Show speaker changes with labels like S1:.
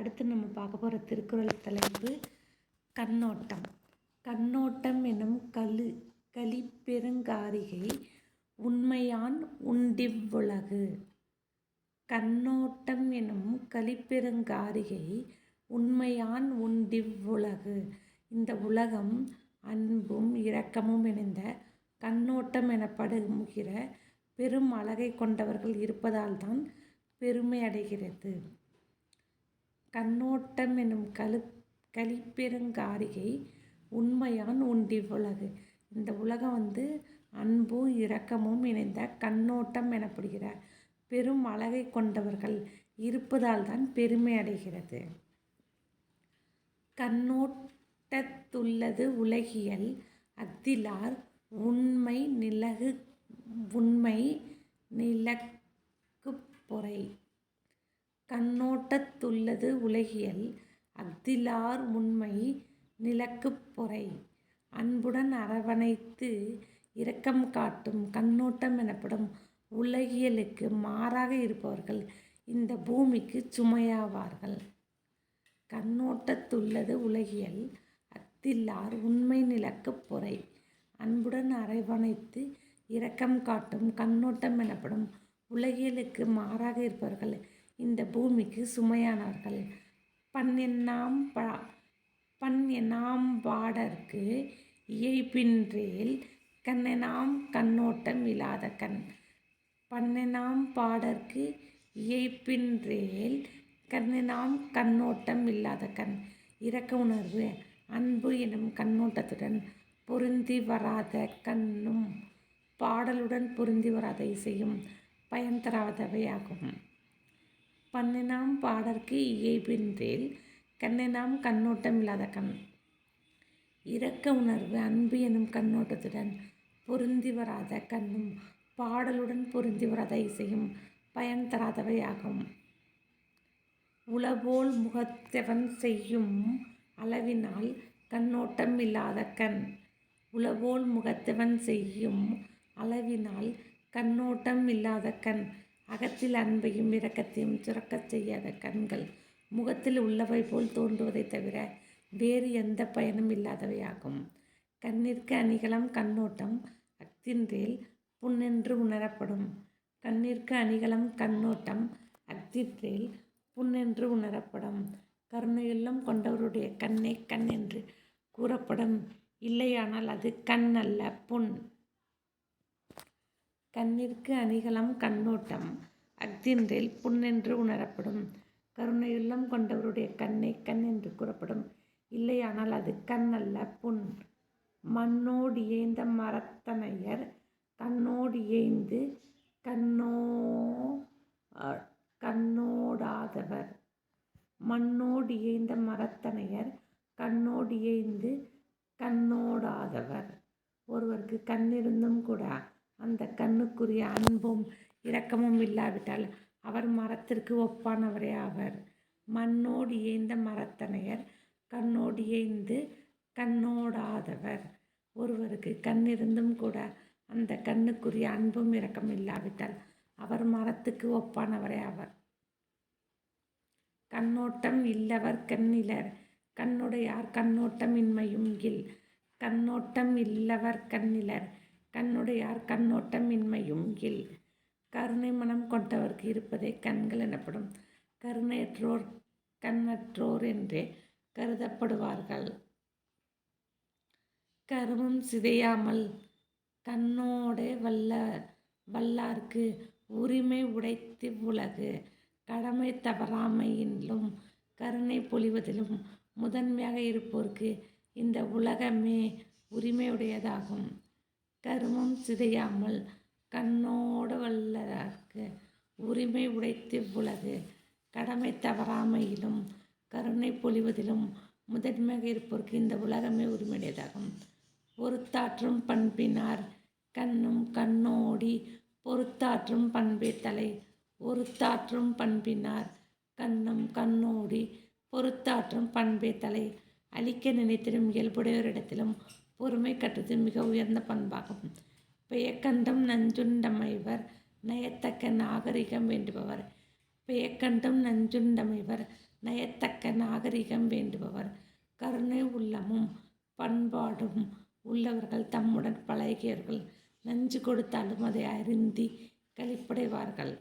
S1: அடுத்து நம்ம பார்க்க போகிற திருக்குறள் தலைப்பு கண்ணோட்டம். கண்ணோட்டம் எனும் கழு கலிப்பெருங்காரிகை உண்மையான் உண்டிவ்வுலகு கண்ணோட்டம் எனும் கலிப்பெருங்காரிகை உண்மையான் உண்டிவ்வுலகு இந்த உலகம் அன்பும் இரக்கமும் இணைந்த கண்ணோட்டம் எனப்படுகிற பெரும் அழகை கொண்டவர்கள் இருப்பதால்தான் பெருமை அடைகிறது. கண்ணோட்டம் எனும் கழு கலிப்பெருங்காரிகை உண்மையான் உண்டிவ்வுலகு இந்த உலகம் வந்து அன்பும் இரக்கமும் இணைந்த கண்ணோட்டம் எனப்படுகிற பெரும் அழகை கொண்டவர்கள் இருப்பதால் தான் பெருமை அடைகிறது. கண்ணோட்டத்துள்ளது உலகியல் அஃதிலார் உண்மை நிலகு உண்மை நிலக்குப் பொறை. கண்ணோட்டத்துள்ளது உலகியல் அஃதிலார் உண்மை நிலக்குப் பொறை. அன்புடன் அரவணைத்து இரக்கம் காட்டும் கண்ணோட்டம் எனப்படும் உலகியலுக்கு மாறாக இருப்பவர்கள் இந்த பூமிக்கு சுமையாவார்கள். கண்ணோட்டத்துள்ளது உலகியல் அத்தில்லார் உண்மை நிலக்குப் பொறை. அன்புடன் அரவணைத்து இரக்கம் காட்டும் கண்ணோட்டம் எனப்படும் உலகியலுக்கு மாறாக இருப்பவர்கள் இந்த பூமிக்கு சுமையானவர்கள். பன்னெண்ணாம் பா பன்னெண்ணாம் பாடற்கு இயைப்பின்றேல் கண்ணெனாம் கண்ணோட்டம் இல்லாத கண். பன்னெண்ணாம் பாடற்கு இயைப்பின்றேல் கண்ணெனாம் கண்ணோட்டம் இல்லாத கண். இரக்க உணர்வு அன்பு எனும் கண்ணோட்டத்துடன் பொருந்தி வராத கண்ணும் பாடலுடன் பொருந்தி வராத இசையும் பயன் தராதவையாகும். பண்ணினாம் பாடற்கு இயைபின்றேல் கண்ணெனாம் கண்ணோட்டம் இல்லாத கண். இரக்க உணர்வு அன்பு எனும் கண்ணோட்டத்துடன் பொருந்தி வராத கண்ணும் பாடலுடன் பொருந்தி வராத இசையும் பயன் தராதவையாகும் உளபோல் முகத்தவன் செய்யும் அளவினால் கண்ணோட்டம் இல்லாத கண். உளபோல் முகத்தவன் செய்யும் அளவினால் கண்ணோட்டம் இல்லாத கண். அகத்தில் அன்பையும் இரக்கத்தையும் சுரக்கச் செய்யாத கண்கள் முகத்தில் உள்ளவை போல் தோன்றுவதைத் தவிர வேறு எந்த பயனும் இல்லாதவையாகும். கண்ணிற்கு அணிகலம் கண்ணோட்டம் அக்தின்றேல் புண்ணென்று உணரப்படும். கண்ணிற்கு அணிகலம் கண்ணோட்டம் அக்தின்றேல் புண்ணென்று உணரப்படும். கருணையுள்ளம் கொண்டவருடைய கண்ணே கண் என்று கூறப்படும். இல்லையானால் அது கண் அல்ல புண். கண்ணிற்கு அணிகலம் கண்ணோட்டம். அஃதின்றேல் புண்ணென்று உணரப்படும். கருணையுள்ளம் கொண்டவருடைய கண்ணே கண் என்று கூறப்படும். இல்லையானால் அது கண் அல்ல புண். மண்ணோடியேந்த மரத்தனையர் கண்ணோடியேந்து கண்ணோ கண்ணோடாதவர். மண்ணோடியேந்த மரத்தனையர் கண்ணோடியேந்து கண்ணோடாதவர். ஒருவருக்கு கண் இருந்தும் கூட அந்த கண்ணுக்குரிய அன்பும் இரக்கமும் இல்லாவிட்டால் அவர் மரத்திற்கு ஒப்பானவரே ஆவர். மண்ணோடு ஏய்ந்த மரத்தனையர் கண்ணோடு ஏய்ந்து கண்ணோடாதவர். ஒருவருக்கு கண் இருந்தும் கூட அந்த கண்ணுக்குரிய அன்பும் இரக்கம் இல்லாவிட்டால் அவர் மரத்துக்கு ஒப்பானவரே அவர் கண்ணோட்டம் இல்லவர் கண்ணிலர் கண்ணுடையார் கண்ணோட்டம் இன்மையும் இல். கண்ணோட்டம் இல்லவர் கண்ணிலர் கண்ணுடையார் கண்ணோட்டம் இன்மையும் இல். கருணை மனம் கொண்டவர்க்கு இருப்பதே கண்கள் எனப்படும். கருணையற்றோர் கண்ணற்றோர் என்றே கருதப்படுவார்கள். கருமம் சிதையாமல் கண்ணோடே வல்ல வல்லார்க்கு உரிமை உடைத்து உலகு. கடமை தவறாமையிலும் கருணை பொழிவதிலும் முதன்மையாக இருப்போருக்கு இந்த உலகமே உரிமையுடையதாகும். கருமம் சிதையாமல் கண்ணோட வல்லதற்கு உரிமை உடைத்து உலகு கடமை தவறாமையிலும் கருணை பொழிவதிலும் முதன்மையாக இருப்போருக்கு இந்த உலகமே உரிமையுடையதாகும். பொறுத்தாற்றும் பண்பினார் கண்ணும் கண்ணோடி பொறுத்தாற்றும் பண்பே தலை. ஒருத்தாற்றும் பண்பினார் கண்ணும் கண்ணோடி பொறுத்தாற்றும் பண்பே தலை. அழிக்க நினைத்திடும் இயல்புடையோரிடத்திலும் பொறுமை கற்றது மிக உயர்ந்த பண்பாகும். பெயக்கண்டும் நஞ்சுண்டமைவர் நயத்தக்க நாகரிகம் வேண்டுபவர். பெயக்கண்டும் நஞ்சுண்டமைவர் நயத்தக்க நாகரிகம் வேண்டுபவர். கருணை உள்ளமும் பண்பாடும் உள்ளவர்கள் தம்முடன் பழகியவர்கள். நஞ்சு கொடுத்தாலும் அதை அருந்தி கழிப்படைவார்கள்